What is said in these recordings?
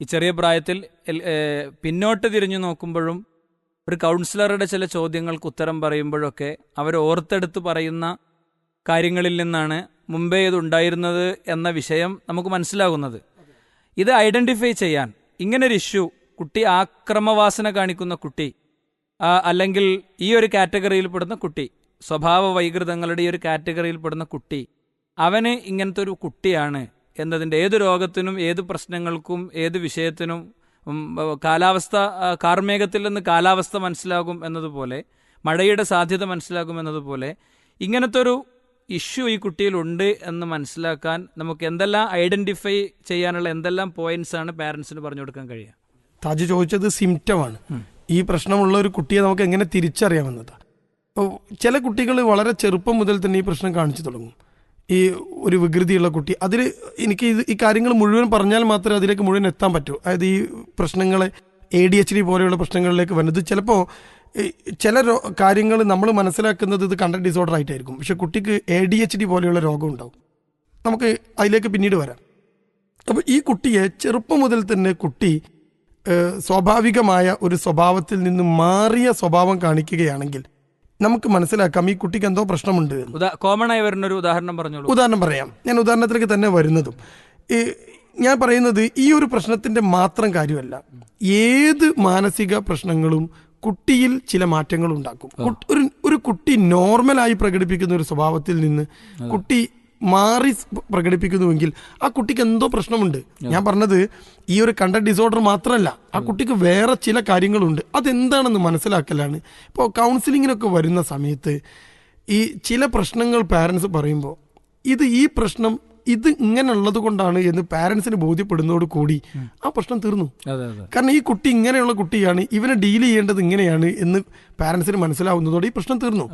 ഈ ചെറിയ പ്രായത്തിൽ പിന്നോട്ട് തിരിഞ്ഞു നോക്കുമ്പോഴും ഒരു കൗൺസിലറുടെ ചില ചോദ്യങ്ങൾക്ക് ഉത്തരം പറയുമ്പോഴൊക്കെ അവർ ഓർത്തെടുത്ത് പറയുന്ന കാര്യങ്ങളിൽ നിന്നാണ് മുമ്പേ ഇത് ഉണ്ടായിരുന്നത് എന്ന വിഷയം നമുക്ക് മനസ്സിലാകുന്നത്. ഇത് ഐഡന്റിഫൈ ചെയ്യാൻ ഇങ്ങനൊരു ഇഷ്യൂ കുട്ടി ആക്രമവാസന കാണിക്കുന്ന കുട്ടി അല്ലെങ്കിൽ ഈ ഒരു കാറ്റഗറിയിൽ പെടുന്ന കുട്ടി സ്വഭാവ വൈകൃതങ്ങളുടെ ഈ ഒരു കാറ്റഗറിയിൽ പെടുന്ന കുട്ടി അവന് ഇങ്ങനത്തെ ഒരു കുട്ടിയാണ് എന്നതിന്റെ ഏത് രോഗത്തിനും ഏത് പ്രശ്നങ്ങൾക്കും ഏത് വിഷയത്തിനും കാലാവസ്ഥ കാർമേഘത്തിൽ നിന്ന് കാലാവസ്ഥ മനസ്സിലാകും എന്നതുപോലെ മഴയുടെ സാധ്യത മനസ്സിലാകും എന്നതുപോലെ ഇങ്ങനത്തെ ഒരു ഇഷ്യൂ ഈ കുട്ടിയിലുണ്ട് എന്ന് മനസ്സിലാക്കാൻ നമുക്ക് എന്തെല്ലാം ഐഡന്റിഫൈ ചെയ്യാനുള്ള എന്തെല്ലാം പോയിന്റ്സ് ആണ് പാരൻസിന് പറഞ്ഞു കൊടുക്കാൻ കഴിയുക? താജ് ചോദിച്ചത് സിംറ്റമാണ് ഈ പ്രശ്നമുള്ള ഒരു കുട്ടിയെ നമുക്ക് എങ്ങനെ തിരിച്ചറിയാമെന്നതാണ് അപ്പോൾ ചില കുട്ടികൾ വളരെ ചെറുപ്പം മുതൽ തന്നെ ഈ പ്രശ്നം കാണിച്ചു തുടങ്ങും. ഈ ഒരു വികൃതിയുള്ള കുട്ടി. അതിൽ എനിക്ക് ഇത് ഈ കാര്യങ്ങൾ മുഴുവൻ പറഞ്ഞാൽ മാത്രമേ അതിലേക്ക് മുഴുവൻ എത്താൻ പറ്റൂ. അതായത് ഈ പ്രശ്നങ്ങളെ എ ഡി എച്ച് ഡി പോലെയുള്ള പ്രശ്നങ്ങളിലേക്ക് വരുന്നത് ചിലപ്പോൾ ചില കാര്യങ്ങൾ നമ്മൾ മനസ്സിലാക്കുന്നത് ഇത് കണ്ടന്റ് ഡിസോർഡർ ആയിട്ടായിരിക്കും. പക്ഷെ കുട്ടിക്ക് എ ഡി എച്ച് ഡി പോലെയുള്ള രോഗം ഉണ്ടാവും. നമുക്ക് അതിലേക്ക് പിന്നീട് വരാം. അപ്പോൾ ഈ കുട്ടിയെ ചെറുപ്പം മുതൽ തന്നെ കുട്ടി സ്വാഭാവികമായ ഒരു സ്വഭാവത്തിൽ നിന്ന് മാറിയ സ്വഭാവം കാണിക്കുകയാണെങ്കിൽ നമുക്ക് മനസ്സിലാക്കാം. ഈ കുട്ടിക്ക് എന്തോ പ്രശ്നമുണ്ട് കോമൺ ആയി വരുന്ന ഒരു ഉദാഹരണം പറഞ്ഞോളൂ. ഉദാഹരണം പറയാം. ഞാൻ ഉദാഹരണത്തിലേക്ക് തന്നെ വരുന്നതും. ഈ ഞാൻ പറയുന്നത് ഈ ഒരു പ്രശ്നത്തിന്റെ മാത്രം കാര്യമല്ല. ഏത് മാനസിക പ്രശ്നങ്ങളും കുട്ടിയിൽ ചില മാറ്റങ്ങൾ ഉണ്ടാക്കും. ഒരു ഒരു കുട്ടി നോർമലായി പ്രകടിപ്പിക്കുന്ന ഒരു സ്വഭാവത്തിൽ നിന്ന് കുട്ടി മാറി പ്രകടിപ്പിക്കുന്നുവെങ്കിൽ ആ കുട്ടിക്ക് എന്തോ പ്രശ്നമുണ്ട്. ഞാൻ പറഞ്ഞത് ഈ ഒരു കണ്ടന്റ് ഡിസോർഡർ മാത്രമല്ല ആ കുട്ടിക്ക് വേറെ ചില കാര്യങ്ങളുണ്ട്. അതെന്താണെന്ന് മനസ്സിലാക്കലാണ്. ഇപ്പോൾ കൗൺസിലിങ്ങിനൊക്കെ വരുന്ന സമയത്ത് ഈ ചില പ്രശ്നങ്ങൾ പാരൻസ് പറയുമ്പോൾ ഇത് ഈ പ്രശ്നം ഇത് ഇങ്ങനെ ഉള്ളത് കൊണ്ടാണ് എന്ന് പാരൻസിന് ബോധ്യപ്പെടുന്നതോട് കൂടി ആ പ്രശ്നം തീർന്നു. കാരണം ഈ കുട്ടി ഇങ്ങനെയുള്ള കുട്ടിയാണ് ഇവനെ ഡീൽ ചെയ്യേണ്ടത് ഇങ്ങനെയാണ് എന്ന് പാരൻസിന് മനസ്സിലാവുന്നതോടെ ഈ പ്രശ്നം തീർന്നു.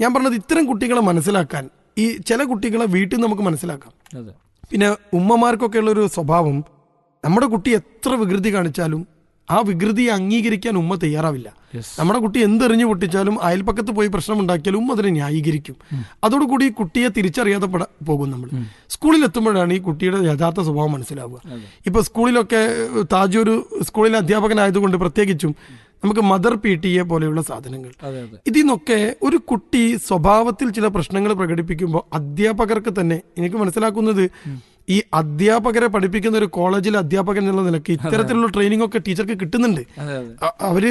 ഞാൻ പറഞ്ഞത് ഇത്തരം കുട്ടികളെ മനസ്സിലാക്കാൻ ഈ ചില കുട്ടികളെ വീട്ടിൽ നിന്ന് നമുക്ക് മനസ്സിലാക്കാം. പിന്നെ ഉമ്മമാർക്കൊക്കെ ഉള്ളൊരു സ്വഭാവം നമ്മുടെ കുട്ടി എത്ര വികൃതി കാണിച്ചാലും ആ വികൃതിയെ അംഗീകരിക്കാൻ ഉമ്മ തയ്യാറാവില്ല. നമ്മുടെ കുട്ടി എന്തെറിഞ്ഞു പൊട്ടിച്ചാലും അയൽപ്പക്കത്ത് പോയി പ്രശ്നം ഉണ്ടാക്കിയാലും ഉമ്മ അതിനെ ന്യായീകരിക്കും. അതോടുകൂടി കുട്ടിയെ തിരിച്ചറിയാതെ പെട- പോകും നമ്മൾ. സ്കൂളിൽ എത്തുമ്പോഴാണ് ഈ കുട്ടിയുടെ യഥാർത്ഥ സ്വഭാവം മനസ്സിലാവുക. ഇപ്പൊ സ്കൂളിലൊക്കെ താജു ഒരു സ്കൂളിലെ അധ്യാപകനായതുകൊണ്ട് പ്രത്യേകിച്ചും നമുക്ക് മദർ പി ടി എ പോലെയുള്ള സാധനങ്ങൾ. ഇതിൽ നിന്നൊക്കെ ഒരു കുട്ടി സ്വഭാവത്തിൽ ചില പ്രശ്നങ്ങൾ പ്രകടിപ്പിക്കുമ്പോൾ അധ്യാപകർക്ക് തന്നെ എനിക്ക് മനസ്സിലാക്കുന്നത് ഈ അധ്യാപകരെ പഠിപ്പിക്കുന്ന ഒരു കോളേജിലെ അധ്യാപകൻ എന്നുള്ള നിലയ്ക്ക് ഇത്തരത്തിലുള്ള ട്രെയിനിങ് ഒക്കെ ടീച്ചർക്ക് കിട്ടുന്നുണ്ട്. അവർ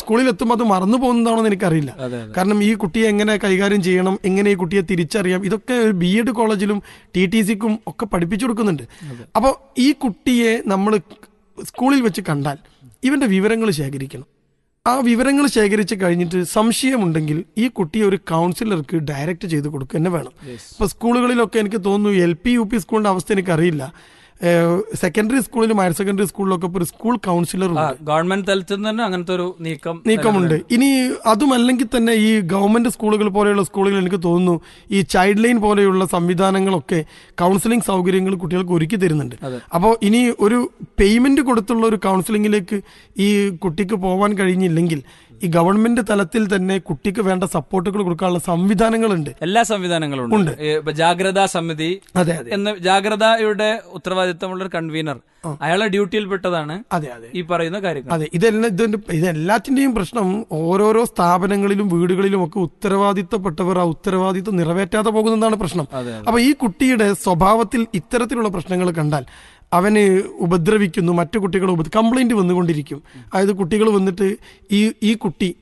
സ്കൂളിൽ എത്തുമ്പോൾ അത് മറന്നു പോകുന്നതാണോ എന്ന് എനിക്കറിയില്ല കാരണം ഈ കുട്ടിയെ എങ്ങനെ കൈകാര്യം ചെയ്യണം എങ്ങനെ ഈ കുട്ടിയെ തിരിച്ചറിയാം ഇതൊക്കെ ഒരു ബി എഡ് കോളേജിലും ടി ടി സിക്കും ഒക്കെ പഠിപ്പിച്ചു കൊടുക്കുന്നുണ്ട്. അപ്പോൾ ഈ കുട്ടിയെ നമ്മൾ സ്കൂളിൽ വെച്ച് കണ്ടാൽ ഇവന്റെ വിവരങ്ങൾ ശേഖരിക്കണം. ആ വിവരങ്ങൾ ശേഖരിച്ച് കഴിഞ്ഞിട്ട് സംശയമുണ്ടെങ്കിൽ ഈ കുട്ടിയെ ഒരു കൗൺസിലർക്ക് ഡയറക്റ്റ് ചെയ്ത് കൊടുക്കുക തന്നെ വേണം. ഇപ്പൊ സ്കൂളുകളിലൊക്കെ എനിക്ക് തോന്നുന്നു എൽ പി യു പി സ്കൂളിന്റെ അവസ്ഥ എനിക്കറിയില്ല. സെക്കൻഡറി സ്കൂളിലും ഹയർ സെക്കൻഡറി സ്കൂളിലൊക്കെ ഒരു സ്കൂൾ കൗൺസിലർ ഗവൺമെന്റ് തലത്തിൽ തന്നെ അങ്ങനത്തെ ഒരു നീക്കം നീക്കമുണ്ട്. ഇനി അതുമല്ലെങ്കിൽ തന്നെ ഈ ഗവൺമെന്റ് സ്കൂളുകൾ പോലെയുള്ള സ്കൂളുകൾ എനിക്ക് തോന്നുന്നു ഈ ചൈൽഡ് ലൈൻ പോലെയുള്ള സംവിധാനങ്ങളൊക്കെ കൗൺസിലിംഗ് സൗകര്യങ്ങൾ കുട്ടികൾക്ക് ഒരുക്കി തരുന്നുണ്ട്. അപ്പോൾ ഇനി ഒരു പേയ്മെന്റ് കൊടുത്തുള്ള ഒരു കൗൺസിലിംഗിലേക്ക് ഈ കുട്ടിക്ക് പോകാൻ കഴിഞ്ഞില്ലെങ്കിൽ ഈ ഗവൺമെന്റ് തലത്തിൽ തന്നെ കുട്ടിക്ക് വേണ്ട സപ്പോർട്ടുകൾ കൊടുക്കാനുള്ള സംവിധാനങ്ങളുണ്ട്. എല്ലാ സംവിധാനങ്ങളും ഉണ്ട്. ജാഗ്രതാ സമിതി അതെ എന്ന ജാഗ്രതയുടെ ഉത്തരവാദിത്തമുള്ള ഒരു കൺവീനർ അയാളെ ഡ്യൂട്ടിയിൽ പെട്ടതാണ് അതെ അതെ. ഈ പറയുന്ന കാര്യങ്ങൾ. അതെ ഇതെല്ലാം ഇതിന്റെ ഇതെല്ലാത്തിന്റെയും പ്രശ്നം ഓരോരോ സ്ഥാപനങ്ങളിലും വീടുകളിലും ഒക്കെ ഉത്തരവാദിത്തപ്പെട്ടവർ ആ ഉത്തരവാദിത്തം നിറവേറ്റാതെ പോകുന്നതാണ് പ്രശ്നം. അപ്പൊ ഈ കുട്ടിയുടെ സ്വഭാവത്തിൽ ഇത്തരത്തിലുള്ള പ്രശ്നങ്ങൾ കണ്ടാൽ അവന് ഉപദ്രവിക്കുന്നു മറ്റു കുട്ടികൾ ഉപ കംപ്ലൈന്റ് വന്നുകൊണ്ടിരിക്കും. അതായത് കുട്ടികൾ വന്നിട്ട് ഈ ഈ കുട്ടി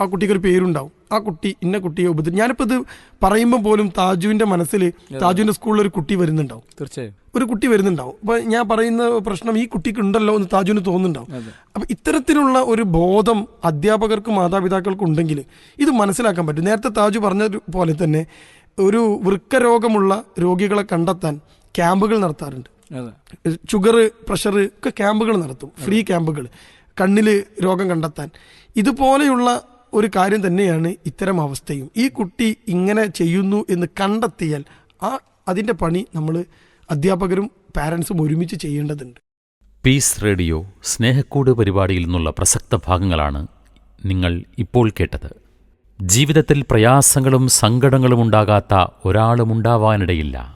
ആ കുട്ടിക്ക് ഒരു പേരുണ്ടാവും. ആ കുട്ടി ഇന്ന കുട്ടിയെ ഉപദ്ര ഞാനിപ്പോ ഇത് പറയുമ്പോൾ പോലും താജുവിന്റെ മനസ്സിൽ താജുവിന്റെ സ്കൂളിൽ ഒരു കുട്ടി വരുന്നുണ്ടാവും. തീർച്ചയായും. ഒരു കുട്ടി വരുന്നുണ്ടാവും. അപ്പൊ ഞാൻ പറയുന്ന പ്രശ്നം ഈ കുട്ടിക്ക് ഉണ്ടല്ലോ എന്ന് താജുവിന് തോന്നുന്നുണ്ടാവും. അപ്പോൾ അപ്പൊ ഇത്തരത്തിലുള്ള ഒരു ബോധം അധ്യാപകർക്കും മാതാപിതാക്കൾക്കും ഉണ്ടെങ്കിൽ ഇത് മനസ്സിലാക്കാൻ പറ്റും. നേരത്തെ താജു പറഞ്ഞ പോലെ തന്നെ ഒരു വൃക്കരോഗമുള്ള രോഗികളെ കണ്ടെത്താൻ ക്യാമ്പുകൾ നടത്താറുണ്ട്. ഷുഗർ പ്രഷർ ഒക്കെ ക്യാമ്പുകൾ നടത്തും. ഫ്രീ ക്യാമ്പുകൾ. കണ്ണിൽ രോഗം കണ്ടെത്താൻ. ഇതുപോലെയുള്ള ഒരു കാര്യം തന്നെയാണ് ഇത്തരം അവസ്ഥയും. ഈ കുട്ടി ഇങ്ങനെ ചെയ്യുന്നു എന്ന് കണ്ടെത്തിയാൽ ആ അതിന്റെ പണി നമ്മൾ അധ്യാപകരും പാരൻസും ഒരുമിച്ച് ചെയ്യേണ്ടതുണ്ട്. പീസ് റേഡിയോ സ്നേഹക്കൂട് പരിപാടിയിൽ നിന്നുള്ള പ്രസക്ത ഭാഗങ്ങളാണ് നിങ്ങൾ ഇപ്പോൾ കേട്ടത്. ജീവിതത്തിൽ പ്രയാസങ്ങളും സങ്കടങ്ങളും ഉണ്ടാകാത്ത ഒരാളുമുണ്ടാവാനിടയില്ല.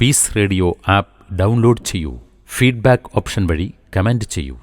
പീസ് റേഡിയോ ആപ്പ് ഡൗൺലോഡ് ചെയ്യൂ. ഫീഡ്ബാക്ക് ഓപ്ഷൻ വഴി കമന്റ് ചെയ്യൂ.